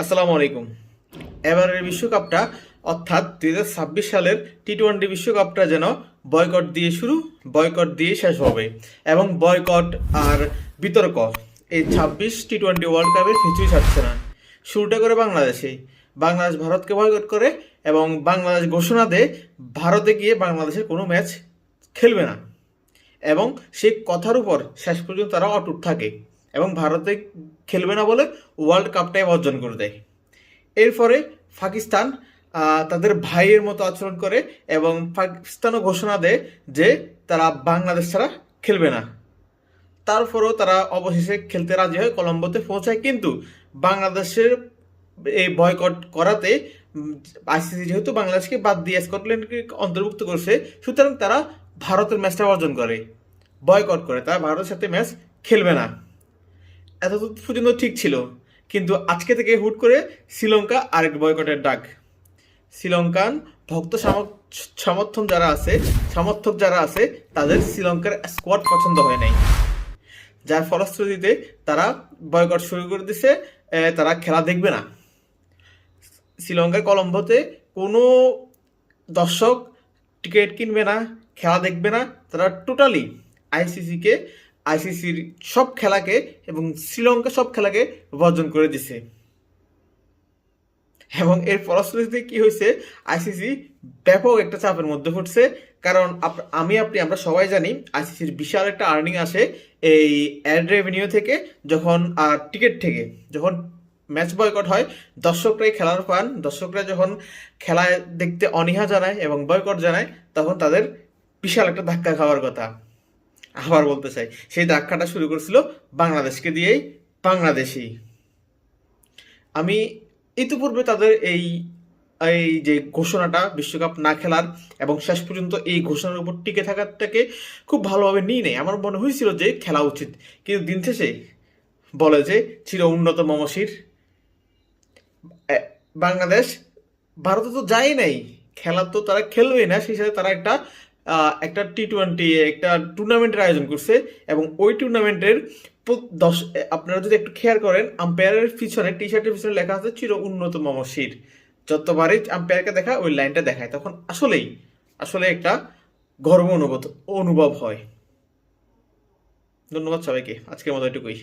আসসালামু আলাইকুম। এবারের বিশ্বকাপটা, অর্থাৎ দুই ছাব্বিশ সালের টি টোয়েন্টি বিশ্বকাপটা যেন বয়কট দিয়ে শুরু, বয়কট দিয়ে শেষ হবে এবং বয়কট আর বিতর্ক এই ছাব্বিশ টি টোয়েন্টি ওয়ার্ল্ড কাপের কিছুই ছাড়ছে না। শুরুটা করে বাংলাদেশে বাংলাদেশ ভারতকে বয়কট করে এবং বাংলাদেশ ঘোষণা দেয় ভারতে গিয়ে বাংলাদেশের কোনো ম্যাচ খেলবে না। এবং সেই কথার উপর শেষ পর্যন্ত তারা অটুট থাকে। এবং ভারতে খেলবে না বলে ওয়ার্ল্ড কাপটাই বর্জন করে দেয়। এরপরে পাকিস্তান তাদের ভাইয়ের মতো আচরণ করে এবং পাকিস্তানও ঘোষণা দেয় যে তারা বাংলাদেশ ছাড়া খেলবে না। তারপরেও তারা অবশেষে খেলতে রাজি হয় কলম্বোতে পৌঁছায়, কিন্তু বাংলাদেশের এই বয়কট করাতে আইসিসি যেহেতু বাংলাদেশকে বাদ দিয়ে স্কটল্যান্ডকে অন্তর্ভুক্ত করছে, সুতরাং তারা ভারতের ম্যাচটা অর্জন করে বয়কট করে। তারা ভারতের সাথে ম্যাচ খেলবে না। এত পর্যন্ত ঠিক ছিল। কিন্তু আজকে থেকে হুট করে শ্রীলঙ্কা আরেক বয়কটের ডাক। শ্রীলঙ্কান ভক্ত সমর্থন যারা আছে সমর্থক যারা আছে, তাদের শ্রীলঙ্কার স্কোয়াড পছন্দ হয় নাই। যার ফলশ্রুতিতে তারা বয়কট শুরু করে দিছে তারা খেলা দেখবে না। শ্রীলঙ্কার কলম্বোতে কোনো দর্শক টিকিট কিনবে না, খেলা দেখবে না, তারা টোটালি আইসিসিকে আইসিসির সব খেলাকে এবং শ্রীলঙ্কা সব খেলাকে বর্জন করে দিছে। এবং এর ফলশ্রুতিতে কি হয়েছে? আইসিসি ব্যাপক একটা চাপের মধ্যে পড়ছে। কারণ আমি, আপনি, আমরা সবাই জানি আইসিসির বিশাল একটা আর্নিং আসে এই অ্যাড রেভিনিউ থেকে যখন টিকিট থেকে। যখন ম্যাচ বয়কট হয়, দর্শকরাই খেলার পান দর্শকরা যখন খেলায় দেখতে অনীহা জানায় এবং বয়কট জানায়, তখন তাদের বিশাল একটা ধাক্কা খাওয়ার কথা। আবার বলতে চাই সেই ধাক্কাটা শুরু করেছিল বাংলাদেশকে দিয়েই বাংলাদেশি আমি ইতিপূর্বে তাদের এই এই যে ঘোষণাটা বিশ্বকাপ না খেলার এবং শেষ পর্যন্ত এই ঘোষণার উপর টিকে থাকাটাকে খুব ভালোভাবে নিয়ে নেই আমার মনে হয়েছিল যে খেলা উচিত কিন্তু দিন শেষে বলে যে চির উন্নত মমশির। এ, বাংলাদেশ ভারতে তো যায় নাই খেলা তো তারা খেলবেই না সেই সাথে তারা একটা একটা টি টোয়েন্টি একটা টুর্নামেন্টের আয়োজন করছে এবং ওই টুর্নামেন্টের দশ আপনারা যদি একটু খেয়াল করেন আম্পায়ারের পিছনে টি শার্টের পিছনে লেখা আছে চির উন্নত মমশির যতবারই আম্পায়ারকে দেখা, ওই লাইনটা দেখায়, তখন আসলেই আসলে একটা গর্ব অনুভূত অনুভব হয়। ধন্যবাদ সবাইকে, আজকের মতো এটুকুই।